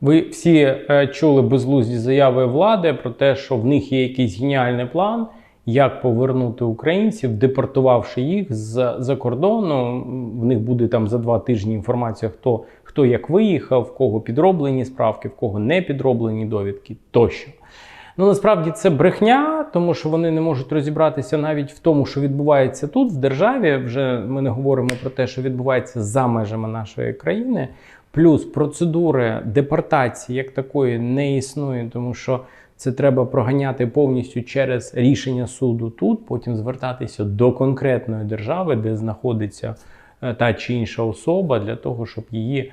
Ви всі е, чули безглузді заяви влади про те, що в них є якийсь геніальний план, як повернути українців, депортувавши їх з за кордону. В них буде там за два тижні інформація, хто, хто як виїхав, в кого підроблені справки, в кого не підроблені довідки тощо. Ну насправді це брехня, тому що вони не можуть розібратися навіть в тому, що відбувається тут, в державі. Вже ми не говоримо про те, що відбувається за межами нашої країни. Плюс процедури депортації як такої не існує, тому що це треба проганяти повністю через рішення суду тут, потім звертатися до конкретної держави, де знаходиться е, та чи інша особа, для того, щоб її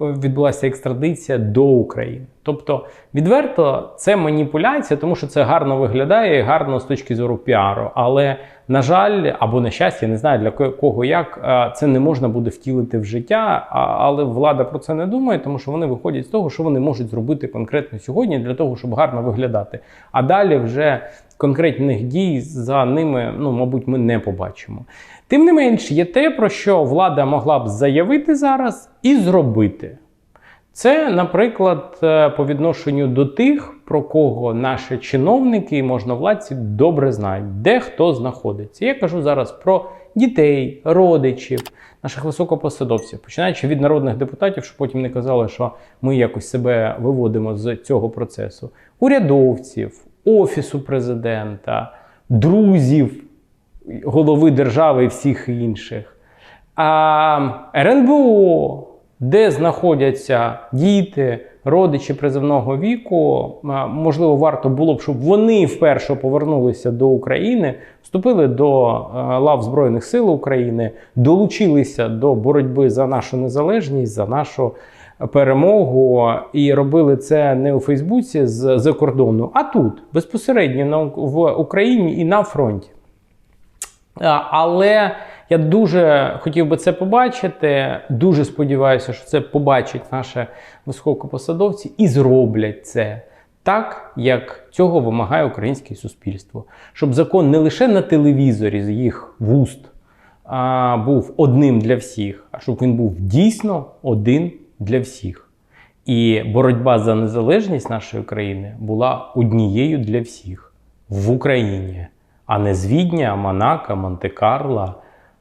відбулася екстрадиція до України. Тобто, відверто це маніпуляція, тому що це гарно виглядає, і гарно з точки зору піару. Але на жаль, або на щастя, не знаю для кого як е, це не можна буде втілити в життя. Але влада про це не думає, тому що вони виходять з того, що вони можуть зробити конкретно сьогодні для того, щоб гарно виглядати. А далі вже конкретних дій за ними, ну мабуть, ми не побачимо. Тим не менш, є те, про що влада могла б заявити зараз і зробити. Це, наприклад, е, по відношенню до тих, про кого наші чиновники і можновладці добре знають, де хто знаходиться. Я кажу зараз про дітей, родичів, наших високопосадовців, починаючи від народних депутатів, щоб потім не казали, що ми якось себе виводимо з цього процесу, урядовців, офісу президента, друзів голови держави і всіх інших. А РНБО, де знаходяться діти, родичі призовного віку, можливо, варто було б, щоб вони вперше повернулися до України, вступили до лав Збройних сил України, долучилися до боротьби за нашу незалежність, за нашу перемогу, і робили це не у Фейсбуці з за кордону, а тут безпосередньо на, в Україні і на фронті. Але я дуже хотів би це побачити. Дуже сподіваюся, що це побачать наші високопосадовці і зроблять це так, як цього вимагає українське суспільство. Щоб закон не лише на телевізорі з їх вуст а, був одним для всіх, а щоб він був дійсно один для всіх. І боротьба за незалежність нашої країни була однією для всіх в Україні, а не з Відня, Монако, Монте-Карло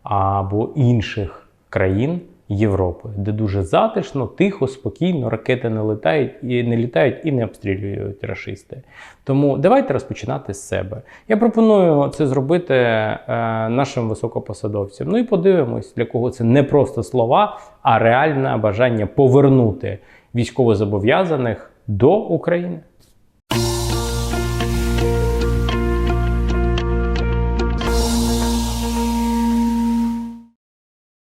або інших країн Європи, де дуже затишно, тихо, спокійно, ракети не літають і не літають і не обстрілюють рашисти. Тому давайте розпочинати з себе. Я пропоную це зробити е, нашим високопосадовцям. Ну і подивимось, для кого це не просто слова, а реальне бажання повернути військовозобов'язаних до України.